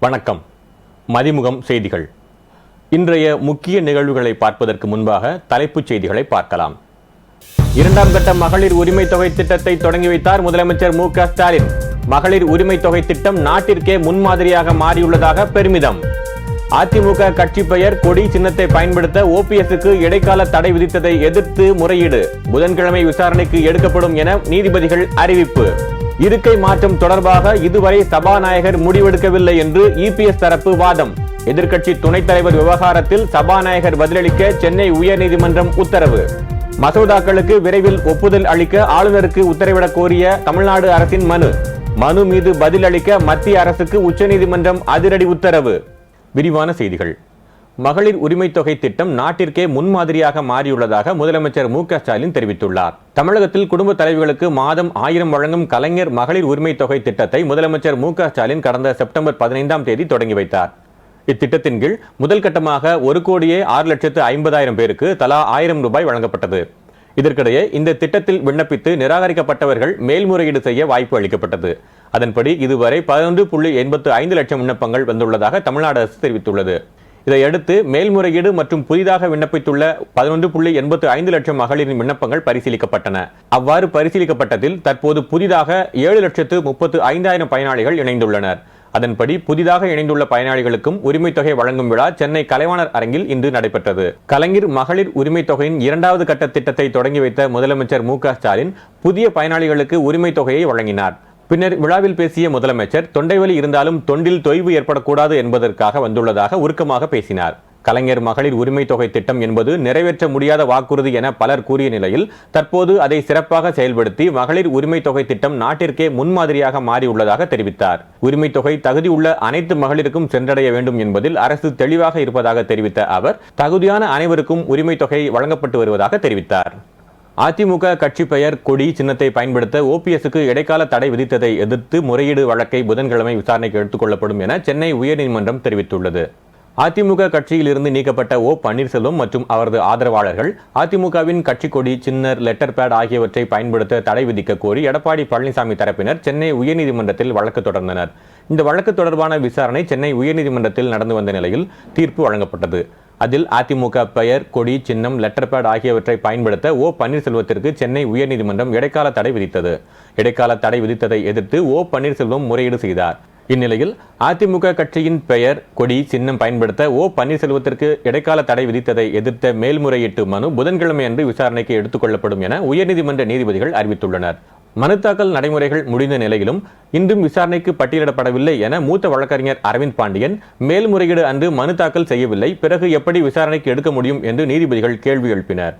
வணக்கம். மதிமுகம் செய்திகள். இன்றைய முக்கிய நிகழ்வுகளை பார்ப்பதற்கு முன்பாக தலைப்புச் செய்திகளை பார்க்கலாம். இரண்டாம் கட்ட மகளிர் உரிமை தொகை திட்டத்தை தொடங்கி வைத்தார் முதலமைச்சர் மு க ஸ்டாலின். மகளிர் உரிமை தொகை திட்டம் நாட்டிற்கே முன்மாதிரியாக மாறியுள்ளதாக பெருமிதம். அதிமுக கட்சி பெயர் கொடி சின்னத்தை பயன்படுத்த ஓபிஎஸ்க்கு இடைக்கால தடை விதித்ததை எதிர்த்து முறையீடு. புதன்கிழமை விசாரணைக்கு எடுக்கப்படும் என நீதிபதிகள் அறிவிப்பு. இருக்கை மாற்றம் தொடர்பாக இதுவரை சபாநாயகர் முடிவெடுக்கவில்லை என்று இபிஎஸ் தரப்பு வாதம். எதிர்க்கட்சி துணைத் தலைவர் விவகாரத்தில் சபாநாயகர் பதிலளிக்க சென்னை உயர்நீதிமன்றம் உத்தரவு. மசோதாக்களுக்கு விரைவில் ஒப்புதல் அளிக்க ஆளுநருக்கு உத்தரவிடக் கோரிய தமிழ்நாடு அரசின் மனு. மனு மீது பதில் அளிக்க மத்திய அரசுக்கு உச்சநீதிமன்றம் அதிரடி உத்தரவு. விரிவான செய்திகள். மகளிர் உரிமை தொகை திட்டம் நாட்டிற்கே முன்மாதிரியாக மாறியுள்ளதாக முதலமைச்சர் மு க ஸ்டாலின் தெரிவித்துள்ளார். தமிழகத்தில் குடும்ப தலைவிகளுக்கு மாதம் ஆயிரம் வழங்கும் கலைஞர் மகளிர் உரிமை தொகை திட்டத்தை முதலமைச்சர் மு க ஸ்டாலின் கடந்த செப்டம்பர் பதினைந்தாம் தேதி தொடங்கி வைத்தார். இத்திட்டத்தின் கீழ் முதல் கட்டமாக ஒரு கோடியே ஆறு லட்சத்து ஐம்பதாயிரம் பேருக்கு தலா ஆயிரம் ரூபாய் வழங்கப்பட்டது. இதற்கிடையே இந்த திட்டத்தில் விண்ணப்பித்து நிராகரிக்கப்பட்டவர்கள் மேல்முறையீடு செய்ய வாய்ப்பு அளிக்கப்பட்டது. அதன்படி இதுவரை பதினொன்று புள்ளி எண்பத்து ஐந்து லட்சம் விண்ணப்பங்கள் வந்துள்ளதாக தமிழ்நாடு அரசு தெரிவித்துள்ளது. இதையடுத்து மேல்முறையீடு மற்றும் புதிதாக விண்ணப்பித்துள்ள பதினொன்று புள்ளி எண்பத்து ஐந்து லட்சம் மகளிரின் விண்ணப்பங்கள் பரிசீலிக்கப்பட்டன. அவ்வாறு பரிசீலிக்கப்பட்டதில் தற்போது புதிதாக ஏழு லட்சத்து முப்பத்து ஐந்தாயிரம் பயனாளிகள் இணைந்துள்ளனர். அதன்படி புதிதாக இணைந்துள்ள பயனாளிகளுக்கும் உரிமை தொகை வழங்கும் விழா சென்னை கலைவாணர் அரங்கில் இன்று நடைபெற்றது. கலைஞர் மகளிர் உரிமை தொகையின் இரண்டாவது கட்ட திட்டத்தை தொடங்கி வைத்த முதலமைச்சர் மு க ஸ்டாலின் புதிய பயனாளிகளுக்கு உரிமை தொகையை வழங்கினார். பின்னர் விழாவில் பேசிய முதலமைச்சர் தொண்டைவலி இருந்தாலும் தொண்டில் தொய்வு ஏற்படக்கூடாது என்பதற்காக வந்துள்ளதாக உருக்கமாக பேசினார். கலைஞர் மகளிர் உரிமை தொகை திட்டம் என்பது நிறைவேற்ற முடியாத வாக்குறுதி என பலர் கூறிய நிலையில் தற்போது அதை சிறப்பாக செயல்படுத்தி மகளிர் உரிமை தொகை திட்டம் நாட்டிற்கே முன்மாதிரியாக மாறியுள்ளதாக தெரிவித்தார். உரிமை தொகை தகுதியுள்ள அனைத்து மகளிருக்கும் சென்றடைய வேண்டும் என்பதில் அரசு தெளிவாக இருப்பதாக தெரிவித்த அவர் தகுதியான அனைவருக்கும் உரிமை தொகை வழங்கப்பட்டு வருவதாக தெரிவித்தார். அதிமுக கட்சி பெயர் கொடி சின்னத்தை பயன்படுத்த ஓபிஎஸ்க்கு இடைக்கால தடை விதித்ததை எதிர்த்து முறையீடு வழக்கை புதன்கிழமை விசாரணைக்கு எடுத்துக் கொள்ளப்படும் என சென்னை உயர்நீதிமன்றம் தெரிவித்துள்ளது. அதிமுக கட்சியிலிருந்து நீக்கப்பட்ட ஓ பன்னீர்செல்வம் மற்றும் அவரது ஆதரவாளர்கள் அதிமுகவின் கட்சி கொடி சின்னர் லெட்டர் பேட் ஆகியவற்றை பயன்படுத்த தடை விதிக்க கோரி எடப்பாடி பழனிசாமி தரப்பினர் சென்னை உயர்நீதிமன்றத்தில் வழக்கு தொடர்ந்தனர். இந்த வழக்கு தொடர்பான விசாரணை சென்னை உயர்நீதிமன்றத்தில் நடந்து வந்த நிலையில் தீர்ப்பு வழங்கப்பட்டது. அதில் அதிமுக பெயர் கொடி சின்னம் லெட்டர் பேட் ஆகியவற்றை பயன்படுத்த ஓ. பன்னீர்செல்வத்திற்கு சென்னை உயர்நீதிமன்றம் இடைக்கால தடை விதித்தது. இடைக்கால தடை விதித்ததை எதிர்த்து ஓ. பன்னீர்செல்வம் முறையீடு செய்தார். இந்நிலையில் அதிமுக கட்சியின் பெயர் கொடி சின்னம் பயன்படுத்த ஓ. பன்னீர்செல்வத்திற்கு இடைக்கால தடை விதித்ததை எதிர்த்த மேல்முறையீட்டு மனு புதன்கிழமை அன்று விசாரணைக்கு எடுத்துக் கொள்ளப்படும் என உயர்நீதிமன்ற நீதிபதிகள் அறிவித்துள்ளனர். மனு தாக்கல் நடைமுறைகள் முடிந்த நிலையிலும் இன்றும் விசாரணைக்கு பட்டியலிடப்படவில்லை என மூத்த வழக்கறிஞர் அரவிந்த் பாண்டியன் மேல்முறையீடு அன்று மனு தாக்கல் செய்யவில்லை. பிறகு எப்படி விசாரணைக்கு எடுக்க முடியும் என்று நீதிபதிகள் கேள்வி எழுப்பினர்.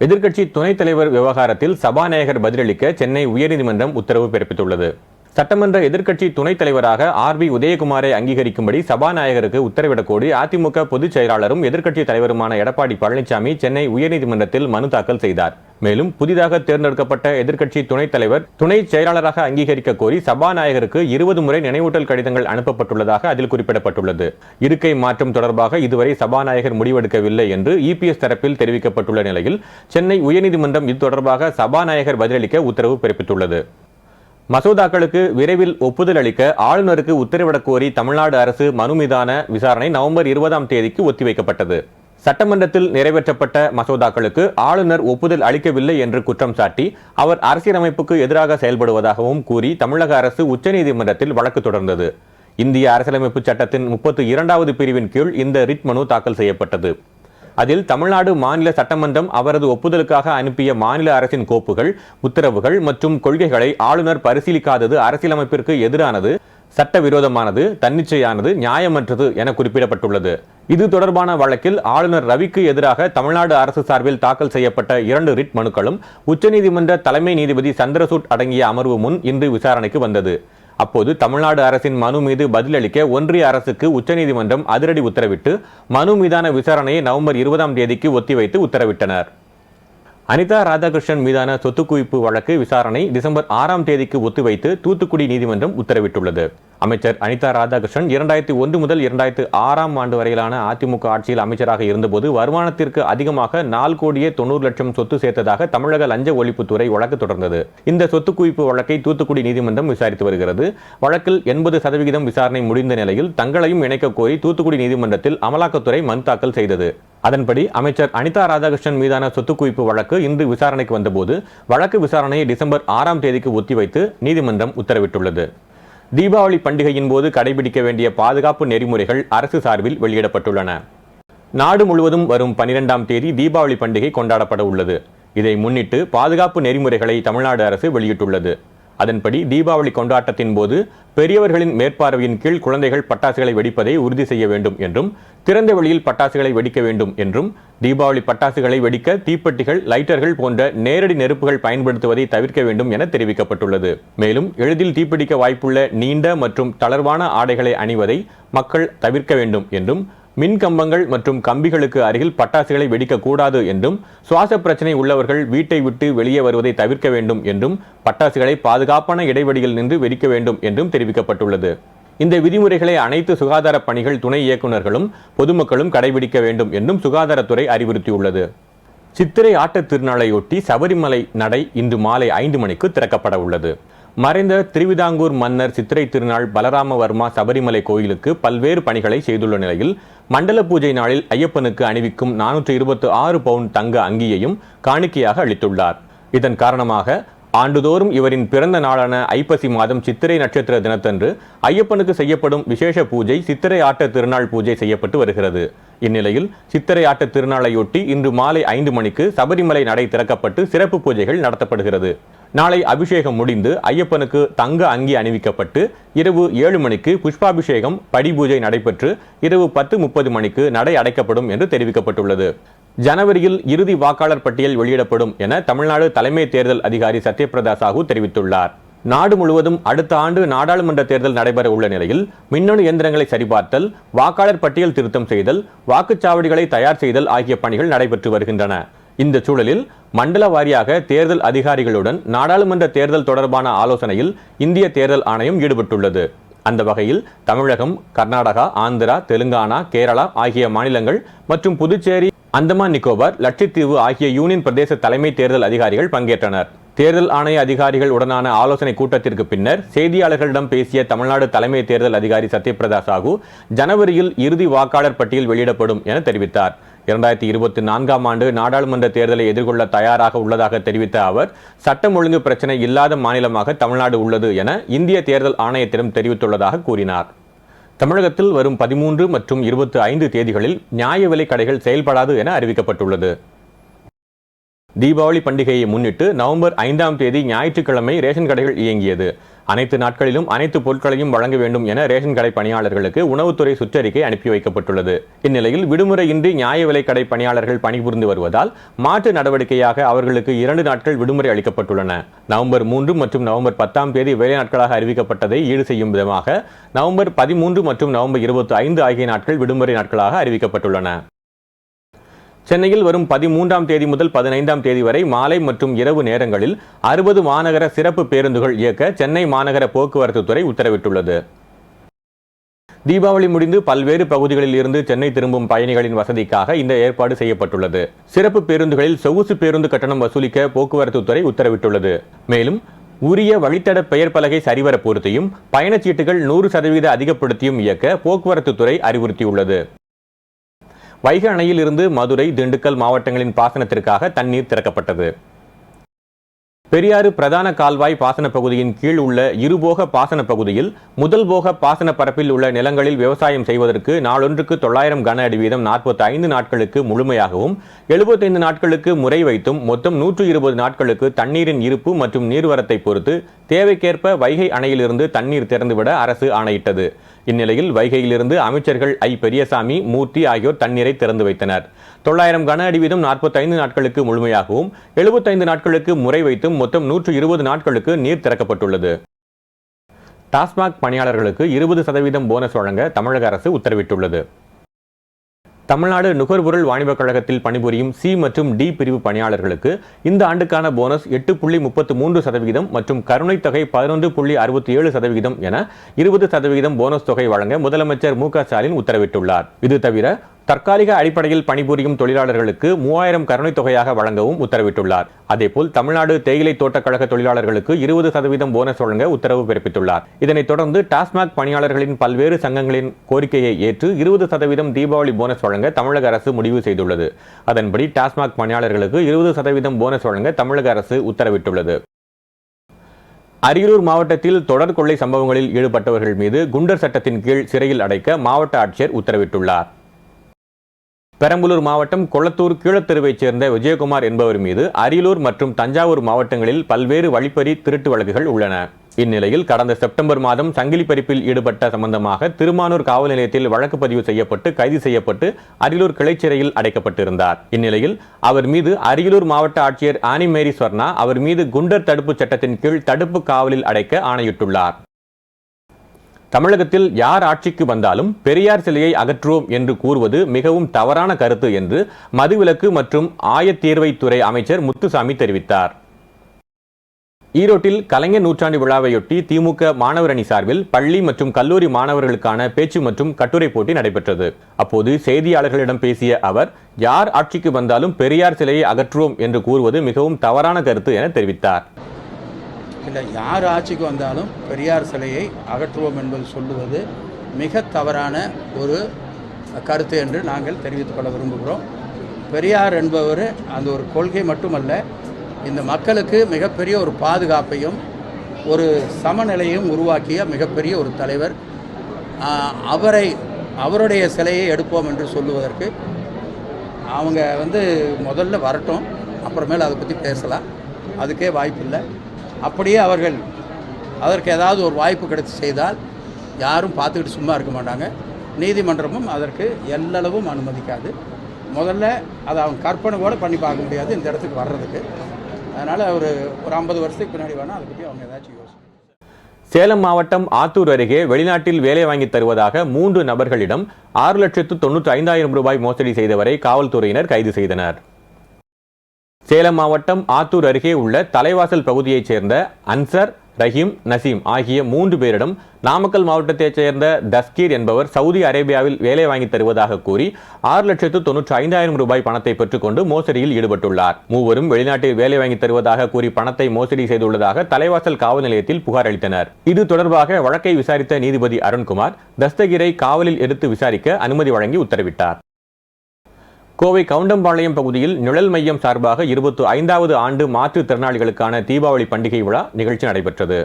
எதிர்க்கட்சி துணைத் தலைவர் விவகாரத்தில் சபாநாயகர் பதிலளிக்க சென்னை உயர்நீதிமன்றம் உத்தரவு பிறப்பித்துள்ளது. சட்டமன்ற எதிர்க்கட்சி துணைத் தலைவராக ஆர் பி உதயகுமாரை அங்கீகரிக்கும்படி சபாநாயகருக்கு உத்தரவிடக் கோரி அதிமுக பொதுச் செயலாளரும் எதிர்க்கட்சி தலைவருமான எடப்பாடி பழனிசாமி சென்னை உயர்நீதிமன்றத்தில் மனு தாக்கல் செய்தார். மேலும் புதிதாக தேர்ந்தெடுக்கப்பட்ட எதிர்க்கட்சி துணைத் தலைவர் துணை செயலாளராக அங்கீகரிக்க கோரி சபாநாயகருக்கு இருபது முறை நினைவூட்டல் கடிதங்கள் அனுப்பப்பட்டுள்ளதாக அதில் குறிப்பிடப்பட்டுள்ளது. இருக்கை மாற்றம் தொடர்பாக இதுவரை சபாநாயகர் முடிவெடுக்கவில்லை என்று இபிஎஸ் தரப்பில் தெரிவிக்கப்பட்டுள்ள நிலையில் சென்னை உயர்நீதிமன்றம் இது தொடர்பாக சபாநாயகர் பதிலளிக்க உத்தரவு பிறப்பித்துள்ளது. மசோதாக்களுக்கு விரைவில் ஒப்புதல் அளிக்க ஆளுநருக்கு உத்தரவிடக் கோரி தமிழ்நாடு அரசு மனு மீதான விசாரணை நவம்பர் இருபதாம் தேதிக்கு ஒத்திவைக்கப்பட்டது. சட்டமன்றத்தில் நிறைவேற்றப்பட்ட மசோதாக்களுக்கு ஆளுநர் ஒப்புதல் அளிக்கவில்லை என்று குற்றம் சாட்டி அவர் அரசியலமைப்புக்கு எதிராக செயல்படுவதாகவும் கூறி தமிழக அரசு உச்சநீதிமன்றத்தில் வழக்கு தொடர்ந்தது. இந்திய அரசியலமைப்பு சட்டத்தின் முப்பத்து இரண்டாவது பிரிவின் கீழ் இந்த ரிட் மனு தாக்கல் செய்யப்பட்டது. அதில் தமிழ்நாடு மாநில சட்டமன்றம் அவரது ஒப்புதலுக்காக அனுப்பிய மாநில அரசின் கோப்புகள் உத்தரவுகள் மற்றும் கொள்கைகளை ஆளுநர் பரிசீலிக்காதது அரசியலமைப்பிற்கு எதிரானது. சட்டவிரோதமானது தன்னிச்சையானது நியாயமற்றது என குறிப்பிடப்பட்டுள்ளது. இது தொடர்பான வழக்கில் ஆளுநர் ரவிக்கு எதிராக தமிழ்நாடு அரசு சார்பில் தாக்கல் செய்யப்பட்ட இரண்டு ரிட் மனுக்களும் உச்சநீதிமன்ற தலைமை நீதிபதி சந்திரசூட் அடங்கிய அமர்வு முன் இன்று விசாரணைக்கு வந்தது. அப்போது தமிழ்நாடு அரசின் மனு மீது பதிலளிக்க ஒன்றிய அரசுக்கு உச்சநீதிமன்றம் அதிரடி உத்தரவிட்டு மனு மீதான விசாரணையை நவம்பர் இருபதாம் தேதிக்கு ஒத்திவைத்து உத்தரவிட்டனர். அனிதா ராதாகிருஷ்ணன் மீதான சொத்து குவிப்பு வழக்கு விசாரணை டிசம்பர் ஆறாம் தேதிக்கு ஒத்திவைத்து தூத்துக்குடி நீதிமன்றம் உத்தரவிட்டுள்ளது. அமைச்சர் அனிதா ராதாகிருஷ்ணன் இரண்டாயிரத்தி ஒன்று முதல் இரண்டாயிரத்து ஆறாம் ஆண்டு வரையிலான அதிமுக ஆட்சியில் அமைச்சராக இருந்தபோது வருமானத்திற்கு அதிகமாக நாலு கோடியே தொண்ணூறு லட்சம் சொத்து சேர்த்ததாக தமிழக லஞ்ச ஒழிப்புத்துறை வழக்கு தொடர்ந்தது. இந்த சொத்து குவிப்பு வழக்கை தூத்துக்குடி நீதிமன்றம் விசாரித்து வருகிறது. வழக்கில் எண்பது சதவிகிதம் விசாரணை முடிந்த நிலையில் தங்களையும் இணைக்க கோரி தூத்துக்குடி நீதிமன்றத்தில் அமலாக்கத்துறை மனு தாக்கல் செய்தது. அதன்படி அமைச்சர் அனிதா ராதாகிருஷ்ணன் மீதான சொத்து குவிப்பு வழக்கு இன்று விசாரணைக்கு வந்தபோது வழக்கு விசாரணையை டிசம்பர் ஆறாம் தேதிக்கு ஒத்திவைத்து நீதிமன்றம் உத்தரவிட்டுள்ளது. தீபாவளி பண்டிகையின் போது கடைபிடிக்க வேண்டிய பாதுகாப்பு நெறிமுறைகள் அரசு சார்பில் வெளியிடப்பட்டுள்ளன. நாடு முழுவதும் வரும் பனிரெண்டாம் தேதி தீபாவளி பண்டிகை கொண்டாடப்பட உள்ளது. இதை முன்னிட்டு பாதுகாப்பு நெறிமுறைகளை தமிழ்நாடு அரசு வெளியிட்டுள்ளது. அதன்படி தீபாவளி கொண்டாட்டத்தின் போது பெரியவர்களின் மேற்பார்வையின் கீழ் குழந்தைகள் பட்டாசுகளை வெடிப்பதை உறுதி செய்ய வேண்டும் என்றும் திறந்த வெளியில் பட்டாசுகளை வெடிக்க வேண்டும் என்றும் தீபாவளி பட்டாசுகளை வெடிக்க தீப்பெட்டிகள் லைட்டர்கள் போன்ற நேரடி நெருப்புகள் பயன்படுத்துவதை தவிர்க்க வேண்டும் என தெரிவிக்கப்பட்டுள்ளது. மேலும் எளிதில் தீப்பிடிக்க வாய்ப்புள்ள நீண்ட மற்றும் தளர்வான ஆடைகளை அணிவதை மக்கள் தவிர்க்க வேண்டும் என்றும் மின் கம்பங்கள் மற்றும் கம்பிகளுக்கு அருகில் பட்டாசுகளை வெடிக்கக்கூடாது என்றும் சுவாச பிரச்சனை உள்ளவர்கள் வீட்டை விட்டு வெளியே வருவதை தவிர்க்க வேண்டும் என்றும் பட்டாசுகளை பாதுகாப்பான இடைவெளியில் நின்று வெடிக்க வேண்டும் என்றும் தெரிவிக்கப்பட்டுள்ளது. இந்த விதிமுறைகளை அனைத்து சுகாதார பணிகள் துணை இயக்குநர்களும் பொதுமக்களும் கடைபிடிக்க வேண்டும் என்றும் சுகாதாரத்துறை அறிவுறுத்தியுள்ளது. சித்திரை ஆட்டத் திருநாளையொட்டி சபரிமலை நடை இன்று மாலை ஐந்து மணிக்கு திறக்கப்பட உள்ளது. மறைந்த திருவிதாங்கூர் மன்னர் சித்திரை திருநாள் பலராமவர்மா சபரிமலை கோயிலுக்கு பல்வேறு பணிகளை செய்துள்ள நிலையில் மண்டல பூஜை நாளில் ஐயப்பனுக்கு அணிவிக்கும் நானூற்று இருபத்தி ஆறு பவுண்ட் தங்க அங்கியையும் காணிக்கையாக அளித்துள்ளார். இதன் காரணமாக ஆண்டுதோறும் இவரின் பிறந்த நாளான ஐப்பசி மாதம் சித்திரை நட்சத்திர தினத்தன்று ஐயப்பனுக்கு செய்யப்படும் விசேஷ பூஜை சித்திரை ஆட்ட திருநாள் பூஜை செய்யப்பட்டு வருகிறது. இந்நிலையில் சித்திரை ஆட்ட திருநாளையொட்டி இன்று மாலை ஐந்து மணிக்கு சபரிமலை நடை திறக்கப்பட்டு சிறப்பு பூஜைகள் நடத்தப்படுகிறது. நாளை அபிஷேகம் முடிந்து ஐயப்பனுக்கு தங்க அங்கி அணிவிக்கப்பட்டு இரவு ஏழு மணிக்கு புஷ்பாபிஷேகம் படிபூஜை நடைபெற்று இரவு பத்து முப்பது மணிக்கு நடை அடைக்கப்படும் என்று தெரிவிக்கப்பட்டுள்ளது. ஜனவரியில் இறுதி வாக்காளர் பட்டியல் வெளியிடப்படும் என தமிழ்நாடு தலைமை தேர்தல் அதிகாரி சத்யபிரதா சாஹூ தெரிவித்துள்ளார். நாடு முழுவதும் அடுத்த ஆண்டு நாடாளுமன்ற தேர்தல் நடைபெற உள்ள நிலையில் மின்னணு இயந்திரங்களை சரிபார்த்தல் வாக்காளர் பட்டியல் திருத்தம் செய்தல் வாக்குச்சாவடிகளை தயார் செய்தல் ஆகிய பணிகள் நடைபெற்று வருகின்றன. இந்த சூழலில் மண்டல வாரியாக தேர்தல் அதிகாரிகளுடன் நாடாளுமன்ற தேர்தல் தொடர்பான ஆலோசனையில் இந்திய தேர்தல் ஆணையம் ஈடுபட்டுள்ளது. அந்த வகையில் தமிழகம் கர்நாடகா ஆந்திரா தெலுங்கானா கேரளா ஆகிய மாநிலங்கள் மற்றும் புதுச்சேரி அந்தமான் நிக்கோபார் லட்சத்தீவு ஆகிய யூனியன் பிரதேச தலைமை தேர்தல் அதிகாரிகள் பங்கேற்றனர். தேர்தல் ஆணைய அதிகாரிகள் உடனான ஆலோசனை கூட்டத்திற்கு பின்னர் செய்தியாளர்களிடம் பேசிய தமிழ்நாடு தலைமை தேர்தல் அதிகாரி சத்யபிரதா சாஹூ ஜனவரியில் இறுதி வாக்காளர் பட்டியல் வெளியிடப்படும் என தெரிவித்தார். இரண்டாயிரத்தி இருபத்தி நான்காம் ஆண்டு நாடாளுமன்ற தேர்தலை எதிர்கொள்ள தயாராக உள்ளதாக தெரிவித்த அவர் சட்டம் ஒழுங்கு பிரச்சனை இல்லாத மாநிலமாக தமிழ்நாடு உள்ளது என இந்திய தேர்தல் ஆணையத்திடம் தெரிவித்துள்ளதாக கூறினார். தமிழகத்தில் வரும் பதிமூன்று மற்றும் இருபத்தி ஐந்து தேதிகளில் நியாய விலை கடைகள் செயல்படாது என அறிவிக்கப்பட்டுள்ளது. தீபாவளி பண்டிகையை முன்னிட்டு நவம்பர் ஐந்தாம் தேதி ஞாயிற்றுக்கிழமை ரேஷன் கடைகள் இயங்கியது. அனைத்து நாட்களிலும் அனைத்து பொருட்களையும் வழங்க வேண்டும் என ரேஷன் கடை பணியாளர்களுக்கு உணவுத்துறை சுற்றறிக்கை அனுப்பி வைக்கப்பட்டுள்ளது. இந்நிலையில் விடுமுறையின்றி நியாய விலை கடை பணியாளர்கள் பணிபுரிந்து வருவதால் மாற்று நடவடிக்கையாக அவர்களுக்கு இரண்டு நாட்கள் விடுமுறை அளிக்கப்பட்டுள்ளன. நவம்பர் மூன்று மற்றும் நவம்பர் பத்தாம் தேதி வேலை நாட்களாக அறிவிக்கப்பட்டதை ஈடு செய்யும் விதமாக நவம்பர் பதிமூன்று மற்றும் நவம்பர் இருபத்தி ஐந்து ஆகிய நாட்கள் விடுமுறை நாட்களாக அறிவிக்கப்பட்டுள்ளன. சென்னையில் வரும் பதிமூன்றாம் தேதி முதல் பதினைந்தாம் தேதி வரை மாலை மற்றும் இரவு நேரங்களில் அறுபது மாநகர சிறப்பு பேருந்துகள் இயக்க சென்னை மாநகர போக்குவரத்து துறை உத்தரவிட்டுள்ளது. தீபாவளி முடிந்து பல்வேறு பகுதிகளில் இருந்து சென்னை திரும்பும் பயணிகளின் வசதிக்காக இந்த ஏற்பாடு செய்யப்பட்டுள்ளது. சிறப்பு பேருந்துகளில் சொகுசு பேருந்து கட்டணம் வசூலிக்க போக்குவரத்து துறை உத்தரவிட்டுள்ளது. மேலும் உரிய வழித்தட பெயர் பலகை சரிவர பொருத்தியும் பயணச்சீட்டுகள் நூறு சதவீத அதிகப்படுத்தியும் இயக்க போக்குவரத்து துறை அறிவுறுத்தியுள்ளது. வைகை அணையில் இருந்து மதுரை திண்டுக்கல் மாவட்டங்களின் பாசனத்திற்காக தண்ணீர் திறக்கப்பட்டது. பெரியாறு பிரதான கால்வாய் பாசன பகுதியின் கீழ் உள்ள இருபோக பாசன பகுதியில் முதல் போக பாசன பரப்பில் உள்ள நிலங்களில் விவசாயம் செய்வதற்கு நாளொன்றுக்கு தொள்ளாயிரம் கன அடி வீதம் நாற்பத்தி ஐந்து நாட்களுக்கு முழுமையாகவும் எழுபத்தைந்து நாட்களுக்கு முறை வைத்தும் மொத்தம் நூற்று இருபது நாட்களுக்கு தண்ணீரின் இருப்பு மற்றும் நீர்வரத்தை பொறுத்து தேவைக்கேற்ப வைகை அணையிலிருந்து தண்ணீர் திறந்துவிட அரசு ஆணையிட்டது. இந்நிலையில் வைகையிலிருந்து அமைச்சர்கள் ஐ. பெரியசாமி மூர்த்தி ஆகியோர் தண்ணீரை திறந்து வைத்தனர். தொள்ளாயிரம் கன அடி வீதம் நாற்பத்தைந்து நாட்களுக்கு முழுமையாகவும் எழுபத்தைந்து நாட்களுக்கு முறை வைத்தும் மொத்தம் நூற்று இருபது நாட்களுக்கு நீர் திறக்கப்பட்டுள்ளது. டாஸ்மாக் பணியாளர்களுக்கு இருபது சதவீதம் போனஸ் வழங்க தமிழக அரசு உத்தரவிட்டுள்ளது. தமிழ்நாடு நுகர்பொருள் வாணிபக் கழகத்தில் பணிபுரியும் சி மற்றும் டி பிரிவு பணியாளர்களுக்கு இந்த ஆண்டுக்கான போனஸ் எட்டு புள்ளி முப்பத்து மூன்று சதவிகிதம் மற்றும் கருணைத்தொகை பதினொன்று புள்ளி அறுபத்தி ஏழு சதவிகிதம் என இருபது சதவிகிதம் போனஸ் தொகை வழங்க முதலமைச்சர் மு க ஸ்டாலின் உத்தரவிட்டுள்ளார். இது தவிர தற்காலிக அடிப்படையில் பணிபுரியும் தொழிலாளர்களுக்கு மூவாயிரம் கருணைத் தொகையாக வழங்கவும் உத்தரவிட்டுள்ளார். அதேபோல் தமிழ்நாடு தேயிலை தோட்டக் கழக தொழிலாளர்களுக்கு இருபது சதவீதம் போனஸ் வழங்க உத்தரவு பிறப்பித்துள்ளார். இதனைத் தொடர்ந்து டாஸ்மாக் பணியாளர்களின் பல்வேறு சங்கங்களின் கோரிக்கையை ஏற்று இருபது சதவீதம் தீபாவளி போனஸ் வழங்க தமிழக அரசு முடிவு செய்துள்ளது. அதன்படி டாஸ்மாக் பணியாளர்களுக்கு இருபது சதவீதம் போனஸ் வழங்க தமிழக அரசு உத்தரவிட்டுள்ளது. அரியலூர் மாவட்டத்தில் தொடர் கொள்ளை சம்பவங்களில் ஈடுபட்டவர்கள் மீது குண்டர் சட்டத்தின் கீழ் சிறையில் அடைக்க மாவட்ட ஆட்சியர் உத்தரவிட்டுள்ளார். பெரம்பலூர் மாவட்டம் கொளத்தூர் கீழத்தெருவைச் சேர்ந்த விஜயகுமார் என்பவர் மீது அரியலூர் மற்றும் தஞ்சாவூர் மாவட்டங்களில் பல்வேறு வழிப்பறி திருட்டு வழக்குகள் உள்ளன. இந்நிலையில் கடந்த செப்டம்பர் மாதம் சங்கிலி பறிப்பில் ஈடுபட்ட சம்பந்தமாக திருமானூர் காவல் நிலையத்தில் வழக்கு பதிவு செய்யப்பட்டு கைது செய்யப்பட்டு அரியலூர் கிளைச்சிறையில் அடைக்கப்பட்டிருந்தார். இந்நிலையில் அவர் மீது அரியலூர் மாவட்ட ஆட்சியர் ஆனிமேரி ஸ்வர்ணா அவர் மீது குண்டர் தடுப்பு சட்டத்தின் கீழ் தடுப்பு காவலில் அடைக்க ஆணையிட்டுள்ளார். தமிழகத்தில் யார் ஆட்சிக்கு வந்தாலும் பெரியார் சிலையை அகற்றுவோம் என்று கூறுவது மிகவும் தவறான கருத்து என்று மதுவிலக்கு மற்றும் ஆயத்தீர்வைத்துறை அமைச்சர் முத்துசாமி தெரிவித்தார். ஈரோட்டில் கலைஞர் நூற்றாண்டு விழாவையொட்டி திமுக மாணவர் அணி சார்பில் பள்ளி மற்றும் கல்லூரி மாணவர்களுக்கான பேச்சு மற்றும் கட்டுரை போட்டி நடைபெற்றது. அப்போது செய்தியாளர்களிடம் பேசிய அவர் யார் ஆட்சிக்கு வந்தாலும் பெரியார் சிலையை அகற்றுவோம் என்று கூறுவது மிகவும் தவறான கருத்து என தெரிவித்தார். இல்லை யார் ஆட்சிக்கு வந்தாலும் பெரியார் சிலையை அகற்றுவோம் என்பது சொல்லுவது மிக தவறான ஒரு கருத்து என்று நாங்கள் தெரிவித்துக் கொள்ள விரும்புகிறோம். பெரியார் என்பவர் அந்த ஒரு கொள்கை மட்டுமல்ல இந்த மக்களுக்கு மிகப்பெரிய ஒரு பாதுகாப்பையும் ஒரு சமநிலையும் உருவாக்கிய மிகப்பெரிய ஒரு தலைவர். அவரை அவருடைய சிலையை எடுப்போம் என்று சொல்லுவதற்கு அவங்க வந்து முதல்ல வரட்டும் அப்புறமேல அதை பற்றி பேசலாம். அதுக்கே வாய்ப்பில்லை. அப்படியே அவர்கள் அதற்கு ஏதாவது ஒரு வாய்ப்பு கிடைத்து செய்தால் யாரும் பார்த்துக்கிட்டு சும்மா இருக்க மாட்டாங்க. நீதிமன்றமும் அதற்கு எல்லளவும் அனுமதிக்காது. முதல்ல அதை அவங்க கற்பனை கூட பண்ணி பார்க்க முடியாது இந்த இடத்துக்கு வர்றதுக்கு. அதனால் ஒரு ஒரு ஐம்பது வருஷத்துக்கு பின்னாடி வேணால் அதை பற்றி அவங்க ஏதாச்சும் யோசிச்சு சேலம் மாவட்டம் ஆத்தூர் அருகே வெளிநாட்டில் வேலை வாங்கி தருவதாக மூன்று நபர்களிடம் ஆறு லட்சத்து தொன்னூற்றி ஐந்தாயிரம் ரூபாய் மோசடி செய்தவரை காவல்துறையினர் கைது செய்தனர். சேலம் மாவட்டம் ஆத்தூர் அருகே உள்ள தலைவாசல் பகுதியைச் சேர்ந்த அன்சர் ரஹீம் நசீம் ஆகிய மூன்று பேரிடம் நாமக்கல் மாவட்டத்தைச் சேர்ந்த தஸ்கீர் என்பவர் சவுதி அரேபியாவில் வேலை வாங்கி தருவதாக கூறி ஆறு லட்சத்து தொன்னூற்றி ஐந்தாயிரம் ரூபாய் பணத்தை பெற்றுக்கொண்டு மோசடியில் ஈடுபட்டுள்ளார். மூவரும் வெளிநாட்டில் வேலை வாங்கி தருவதாக கூறி பணத்தை மோசடி செய்துள்ளதாக தலைவாசல் காவல் நிலையத்தில் புகார் அளித்தனர். இது தொடர்பாக வழக்கை விசாரித்த நீதிபதி அருண்குமார் தஸ்தகிரை காவலில் எடுத்து விசாரிக்க அனுமதி வழங்கி உத்தரவிட்டார். கோவை கவுண்டம்பாளையம் பகுதியில் நிழல் மையம் சார்பாக இருபத்து ஐந்தாவது ஆண்டு மாற்றுத்திறனாளிகளுக்கான தீபாவளி பண்டிகை விழா நிகழ்ச்சி நடைபெற்றது.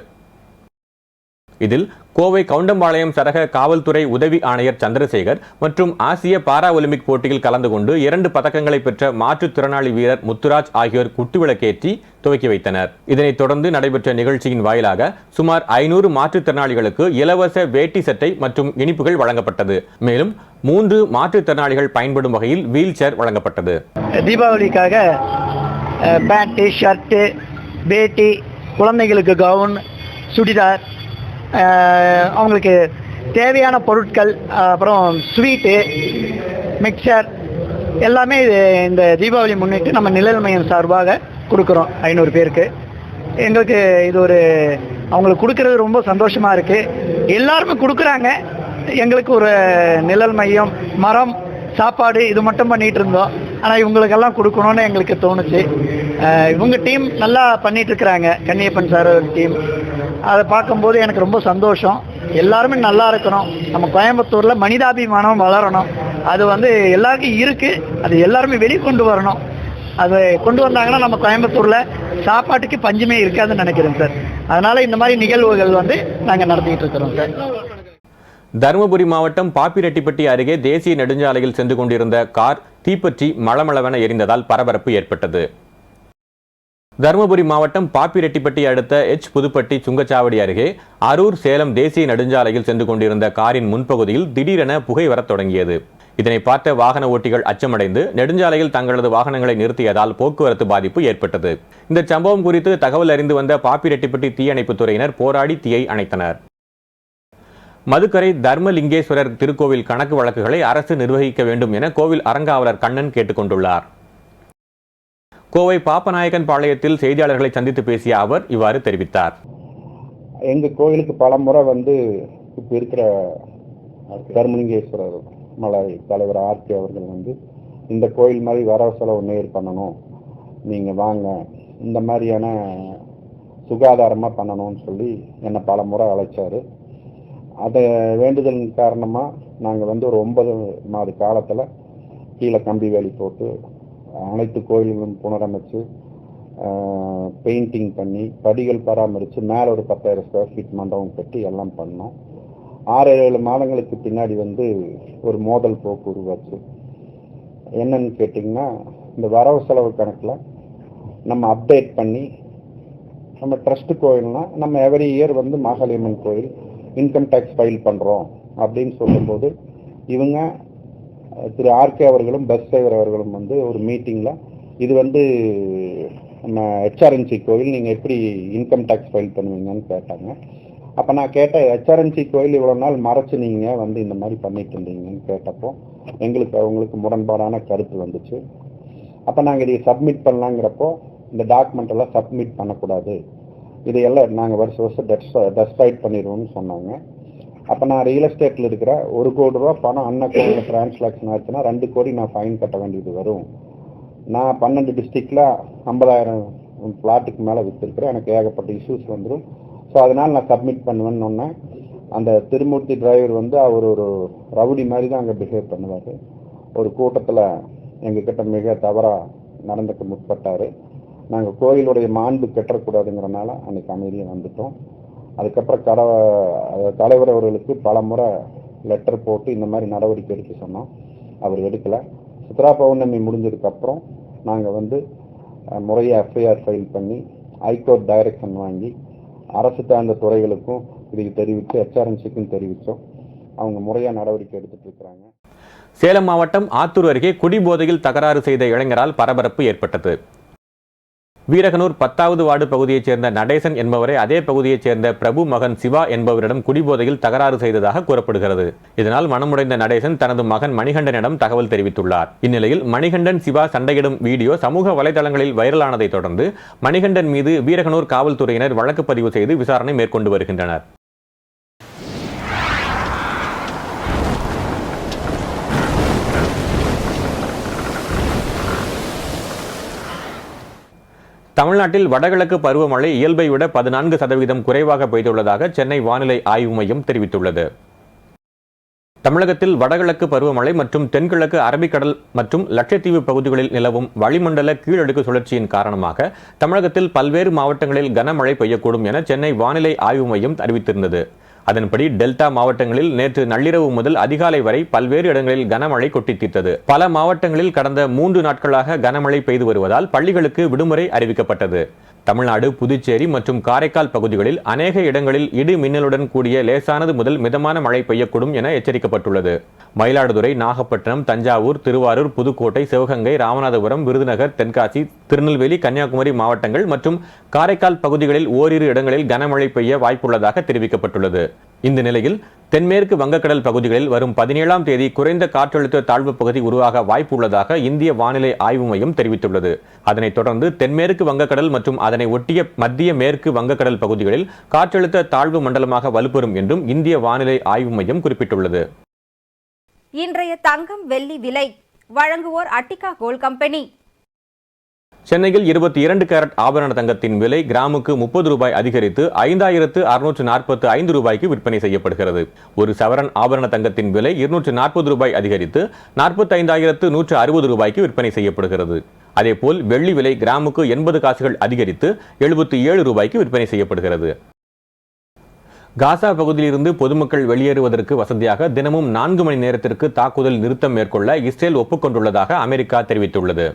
இதில் கோவை கவுண்டம்பாளையம் சரக காவல்துறை உதவி ஆணையர் சந்திரசேகர் மற்றும் ஆசிய பாரா ஒலிம்பிக் போட்டியில் கலந்து கொண்டு இரண்டு பதக்கங்களை பெற்ற மாற்றுத்திறனாளி வீரர் முத்துராஜ் ஆகியோர் குத்துவிளக்கேற்றி துவக்கி வைத்தனர். இதனைத் தொடர்ந்து நடைபெற்ற நிகழ்ச்சியின் வாயிலாக சுமார் ஐநூறு மாற்றுத்திறனாளிகளுக்கு இலவச வேட்டி சட்டை மற்றும் இனிப்புகள் வழங்கப்பட்டது. மேலும் மூன்று மாற்றுத்திறனாளிகள் பயன்படும் வகையில் வீல் சேர் வழங்கப்பட்டது. தீபாவளிக்காக பேண்ட்டு ஷர்ட்டு வேட்டி குழந்தைகளுக்கு கவுன் சுடிதார் அவங்களுக்கு தேவையான பொருட்கள் அப்புறம் ஸ்வீட்டு மிக்சர் எல்லாமே இது இந்த தீபாவளி முன்னிட்டு நம்ம நிழல் மையம் சார்பாக கொடுக்குறோம் ஐநூறு பேருக்கு. எங்களுக்கு இது ஒரு அவங்களுக்கு கொடுக்கறது ரொம்ப சந்தோஷமாக இருக்குது எல்லாருமே கொடுக்குறாங்க. எங்களுக்கு ஒரு நிழல் மையம் மரம் சாப்பாடு இது மட்டும் பண்ணிகிட்டு இருந்தோம். ஆனால் இவங்களுக்கெல்லாம் கொடுக்கணும்னு எங்களுக்கு தோணுச்சு. இவங்க டீம் நல்லா பண்ணிகிட்ருக்குறாங்க கன்னியப்பன் சார் டீம் அதை பார்க்கும்போது எனக்கு ரொம்ப சந்தோஷம். எல்லாருமே நல்லா இருக்கணும். நம்ம கோயம்புத்தூரில் மனிதாபிமானம் வளரணும். அது வந்து எல்லாருக்கும் இருக்கு. அது எல்லாருமே வெளிக்கொண்டு வரணும். அதை கொண்டு வந்தாங்கன்னா நம்ம கோயம்புத்தூரில் சாப்பாட்டுக்கு பஞ்சமே இருக்காதுன்னு நினைக்கிறேன் சார். அதனால் இந்த மாதிரி நிகழ்வுகள் வந்து நாங்கள் நடத்திக்கிட்டு இருக்கிறோம் சார். தருமபுரி மாவட்டம் பாப்பிரெட்டிப்பட்டி அருகே தேசிய நெடுஞ்சாலையில் சென்று கொண்டிருந்த கார் தீப்பற்றி மளமளவென எரிந்ததால் பரபரப்பு ஏற்பட்டது. தருமபுரி மாவட்டம் பாப்பிரெட்டிப்பட்டி அடுத்த எச் புதுப்பட்டி சுங்கச்சாவடி அருகே அரூர் சேலம் தேசிய நெடுஞ்சாலையில் சென்று கொண்டிருந்த காரின் முன்பகுதியில் திடீரென புகை வரத் தொடங்கியது. இதனை பார்த்த வாகன ஓட்டிகள் அச்சமடைந்து நெடுஞ்சாலையில் தங்களது வாகனங்களை நிறுத்தியதால் போக்குவரத்து பாதிப்பு ஏற்பட்டது. இந்த சம்பவம் குறித்து தகவல் அறிந்து வந்த பாப்பிரெட்டிப்பட்டி தீயணைப்புத் துறையினர் போராடி தீயை அணைத்தனர். மதுக்கரை தர்மலிங்கேஸ்வரர் திருக்கோவில் கணக்கு வழக்குகளை அரசு நிர்வகிக்க வேண்டும் என கோவில் அறங்காவலர் கண்ணன் கேட்டுக்கொண்டுள்ளார். கோவை பாப்பநாயக்கன் பாளையத்தில் செய்தியாளர்களை சந்தித்து பேசிய அவர் இவ்வாறு தெரிவித்தார். எங்கள் கோயிலுக்கு பல முறை வந்து இப்போ இருக்கிற தர்மலிங்கேஸ்வரர் மலை தலைவர் ஆர்த்தி அவர்கள் வந்து இந்த கோயில் மாதிரி வரவு செலவு நேர் பண்ணணும். நீங்கள் வாங்க. இந்த மாதிரியான சுகாதாரமாக பண்ணணும்னு சொல்லி என்னை பல முறை அழைச்சாரு. அதை வேண்டுதல் காரணமாக நாங்கள் வந்து ஒரு ஒன்பது மாத காலத்தில் கீழே கம்பி வேலி போட்டு அனைத்து கோயில்களும் புனரமைச்சு பெயிண்டிங் பண்ணி படிகள் பராமரித்து மேலே ஒரு பத்தாயிரம் ஸ்கொயர் ஃபீட் மண்டபம் கட்டி எல்லாம் பண்ணோம். ஆறு ஏழு மாதங்களுக்கு பின்னாடி வந்து ஒரு மோதல் போக்கு உருவாச்சு. என்னன்னு கேட்டிங்கன்னா இந்த வரவு செலவு கணக்கில் நம்ம அப்டேட் பண்ணி நம்ம ட்ரஸ்ட்டு கோயில்னால் நம்ம எவரி இயர் வந்து மாகாளியம்மன் கோயில் இன்கம் டேக்ஸ் ஃபைல் பண்ணுறோம் அப்படின்னு சொல்லும்போது இவங்க திரு ஆர்கே அவர்களும் பஸ் டிரைவர் அவர்களும் வந்து ஒரு மீட்டிங்கில் இது வந்து நம்ம ஹெச்ஆர்என்சி கோயில் நீங்கள் எப்படி இன்கம் டேக்ஸ் ஃபைல் பண்ணுவீங்கன்னு கேட்டாங்க. அப்போ நான் கேட்டேன் ஹெச்ஆர்என்சி கோயில் இவ்வளோ நாள் மறைச்சு நீங்கள் வந்து இந்த மாதிரி பண்ணிட்டு இருந்தீங்கன்னு கேட்டப்போ எங்களுக்கு அவங்களுக்கு முரண்பாடான கருத்து வந்துச்சு. அப்போ நாங்கள் இதை சப்மிட் பண்ணலாங்கிறப்போ இந்த டாக்குமெண்ட் எல்லாம் சப்மிட் பண்ணக்கூடாது. இதையெல்லாம் நாங்கள் வருஷம் வருஷம் டெஸ்ட்ராய்ட் பண்ணிடுவோம்னு சொன்னாங்க. அப்போ நான் ரியல் எஸ்டேட்டில் இருக்கிற ஒரு கோடி ரூபா பணம் அன்ன கோடியில் டிரான்சாக்ஷன் ஆச்சுன்னா ரெண்டு கோடி நான் ஃபைன் கட்ட வேண்டியது வரும். நான் பன்னெண்டு டிஸ்ட்ரிக்டில் ஐம்பதாயிரம் பிளாட்டுக்கு மேலே விற்றுருக்குறேன் எனக்கு ஏகப்பட்ட இஷ்யூஸ் வந்துடும் ஸோ அதனால் நான் சப்மிட் பண்ணுவேன்னு அந்த திருமூர்த்தி டிரைவர் வந்து அவர் ஒரு ரவுடி மாதிரி தான் அங்கே பிஹேவ் பண்ணுவார். ஒரு கூட்டத்தில் எங்ககிட்ட மிக தவறாக நடந்துக்க முற்பட்டார். நாங்கள் கோயிலுடைய மாண்பு கெட்டக்கூடாதுங்கிறனால அன்றைக்கி அமைதியாக வந்துட்டோம். அதுக்கப்புறம் கட தலைவர் அவர்களுக்கு பல முறை லெட்டர் போட்டு இந்த மாதிரி நடவடிக்கை எடுக்க சொன்னோம். அவர் எடுக்கலை. சித்ரா பௌர்ணமி முடிஞ்சதுக்கப்புறம் நாங்கள் வந்து முறையை முறையாக எஃப்ஐஆர் ஃபைல் பண்ணி ஹைகோர்ட் டைரக்ஷன் வாங்கி அரசு சார்ந்த துறைகளுக்கும் இதுக்கு தெரிவித்து ஹெச்ஆர்என்சிக்கும் தெரிவித்தோம் அவங்க முறையாக நடவடிக்கை எடுத்துகிட்டு இருக்கிறாங்க. சேலம் மாவட்டம் ஆத்தூர் அருகே குடிபோதையில் தகராறு செய்த இளைஞரால் பரபரப்பு ஏற்பட்டது. வீரகனூர் பத்தாவது வார்டு பகுதியைச் சேர்ந்த நடேசன் என்பவரை அதே பகுதியைச் சேர்ந்த பிரபு மகன் சிவா என்பவரிடம் குடிபோதையில் தகராறு செய்ததாக கூறப்படுகிறது. இதனால் மனமுடைந்த நடேசன் தனது மகன் மணிகண்டனிடம் தகவல் தெரிவித்துள்ளார். இந்நிலையில் மணிகண்டன் சிவா சண்டையிடும் வீடியோ சமூக வலைதளங்களில் வைரலானதைத் தொடர்ந்து மணிகண்டன் மீது வீரகனூர் காவல்துறையினர் வழக்கு பதிவு செய்து விசாரணை மேற்கொண்டு வருகின்றனர். தமிழ்நாட்டில் வடகிழக்கு பருவமழை இயல்பை விட பதினான்கு சதவீதம் குறைவாக பெய்துள்ளதாக சென்னை வானிலை ஆய்வு மையம் தெரிவித்துள்ளது. தமிழகத்தில் வடகிழக்கு பருவமழை மற்றும் தென்கிழக்கு அரபிக்கடல் மற்றும் லட்சத்தீவு பகுதிகளில் நிலவும் வளிமண்டல கீழடுக்கு சுழற்சியின் காரணமாக தமிழகத்தில் பல்வேறு மாவட்டங்களில் கனமழை பெய்யக்கூடும் என சென்னை வானிலை ஆய்வு மையம் அறிவித்திருந்தது. அதன்படி டெல்டா மாவட்டங்களில் நேற்று நள்ளிரவு முதல் அதிகாலை வரை பல்வேறு இடங்களில் கனமழை கொட்டி தீர்த்தது பல மாவட்டங்களில் கடந்த மூன்று நாட்களாக கனமழை பெய்து வருவதால் பள்ளிகளுக்கு விடுமுறை அறிவிக்கப்பட்டது. தமிழ்நாடு புதுச்சேரி மற்றும் காரைக்கால் பகுதிகளில் அநேக இடங்களில் இடி மின்னலுடன் கூடிய லேசானது முதல் மிதமான மழை பெய்யக்கூடும் என எச்சரிக்கப்பட்டுள்ளது. மயிலாடுதுறை நாகப்பட்டினம் தஞ்சாவூர் திருவாரூர் புதுக்கோட்டை சிவகங்கை ராமநாதபுரம் விருதுநகர் தென்காசி திருநெல்வேலி கன்னியாகுமரி மாவட்டங்கள் மற்றும் காரைக்கால் பகுதிகளில் ஓரிரு இடங்களில் கனமழை பெய்ய வாய்ப்புள்ளதாக தெரிவிக்கப்பட்டுள்ளது. இந்த நிலையில் தென்மேற்கு வங்கக்கடல் பகுதிகளில் வரும் பதினேழாம் தேதி குறைந்த காற்றழுத்த தாழ்வு பகுதி உருவாக வாய்ப்பு உள்ளதாக இந்திய வானிலை ஆய்வு மையம் தெரிவித்துள்ளது. அதனைத் தொடர்ந்து தென்மேற்கு வங்கக்கடல் மற்றும் அதனை ஒட்டிய மத்திய மேற்கு வங்கக்கடல் பகுதிகளில் காற்றழுத்த தாழ்வு மண்டலமாக வலுப்பெறும் என்றும் இந்திய வானிலை ஆய்வு மையம் குறிப்பிட்டுள்ளது. இன்றைய தங்கம் வெள்ளி விலை வழங்குவோர் அட்டிகா கோல் கம்பெனி. சென்னையில் இருபத்தி இரண்டு கேரட் ஆபரண தங்கத்தின் விலை கிராமுக்கு முப்பது ரூபாய் அதிகரித்து ஐந்தாயிரத்து அறுநூற்று நாற்பத்து ஐந்து ரூபாய்க்கு விற்பனை செய்யப்படுகிறது. ஒரு சவரன் ஆபரண தங்கத்தின் விலை இருநூற்று நாற்பது ரூபாய் அதிகரித்து நாற்பத்தைந்தாயிரத்து நூற்று அறுபது ரூபாய்க்கு விற்பனை செய்யப்படுகிறது. அதேபோல் வெள்ளி விலை கிராமுக்கு எண்பது காசுகள் அதிகரித்து எழுபத்தி ஏழு ரூபாய்க்கு விற்பனை செய்யப்படுகிறது. காசா பகுதியிலிருந்து பொதுமக்கள் வெளியேறுவதற்கு வசதியாக தினமும் நான்கு மணி நேரத்திற்கு தாக்குதல் நிறுத்தம் மேற்கொள்ள இஸ்ரேல் ஒப்புக்கொண்டுள்ளதாக அமெரிக்கா தெரிவித்துள்ளது.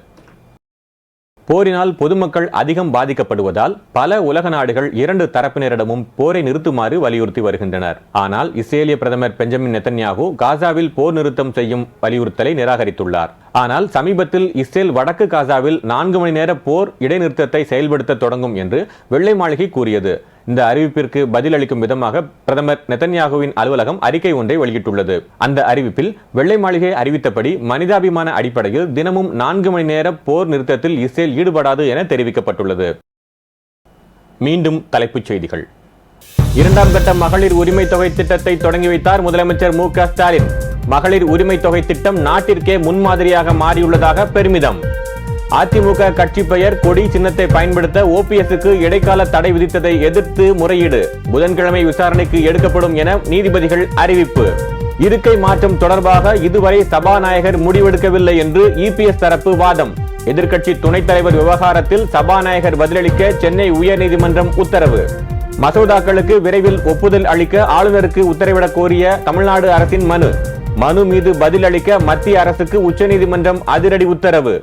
போரினால் பொதுமக்கள் அதிகம் பாதிக்கப்படுவதால் பல உலக நாடுகள் இரண்டு தரப்பினரிடமும் போரை நிறுத்துமாறு வலியுறுத்தி வருகின்றனர். ஆனால் இஸ்ரேலிய பிரதமர் பெஞ்சமின் நெத்தன்யாகு காசாவில் போர் நிறுத்தம் செய்யும் வலியுறுத்தலை நிராகரித்துள்ளார். ஆனால் சமீபத்தில் இஸ்ரேல் வடக்கு காசாவில் நான்கு மணி நேர போர் இடைநிறுத்தத்தை செயல்படுத்த தொடங்கும் என்று வெள்ளை மாளிகை கூறியது. இந்த அறிவிப்பிற்கு பதிலளிக்கும் விதமாக பிரதமர் நெதன்யாகுவின் அலுவலகம் அறிக்கை ஒன்றை வெளியிட்டுள்ளது. அந்த அறிவிப்பில் வெள்ளை மாளிகை அறிவித்தபடி மனிதாபிமான அடிப்படையில் தினமும் நான்கு மணி நேர போர் நிறுத்தத்தில் இஸ்ரேல் ஈடுபடாது என தெரிவிக்கப்பட்டுள்ளது. மீண்டும் தலைப்புச் செய்திகள். இரண்டாம் கட்ட மகளிர் உரிமை தொகை திட்டத்தை தொடங்கி வைத்தார் முதலமைச்சர் மு ஸ்டாலின். மகளிர் உரிமை தொகை திட்டம் நாட்டிற்கே முன்மாதிரியாக மாறியுள்ளதாக பெருமிதம். அதிமுக கட்சி பெயர் கொடி சின்னத்தை பயன்படுத்த ஓபிஎஸ்க்கு இடைக்கால தடை விதித்ததை எதிர்த்து முறையீடு. புதன்கிழமை விசாரணைக்கு எடுக்கப்படும் என நீதிபதிகள் அறிவிப்பு. இருக்கை மாற்றம் தொடர்பாக இதுவரை சபாநாயகர் முடிவெடுக்கவில்லை என்று இபிஎஸ் தரப்பு வாதம். எதிர்க்கட்சி துணைத் தலைவர் விவகாரத்தில் சபாநாயகர் பதிலளிக்க சென்னை உயர்நீதிமன்றம் உத்தரவு. மசோதாக்களுக்கு விரைவில் ஒப்புதல் அளிக்க ஆளுநருக்கு உத்தரவிடக் கோரிய தமிழ்நாடு அரசின் மனு. மனு மீது பதிலளிக்க மத்திய அரசுக்கு உச்சநீதிமன்றம் அதிரடி உத்தரவு.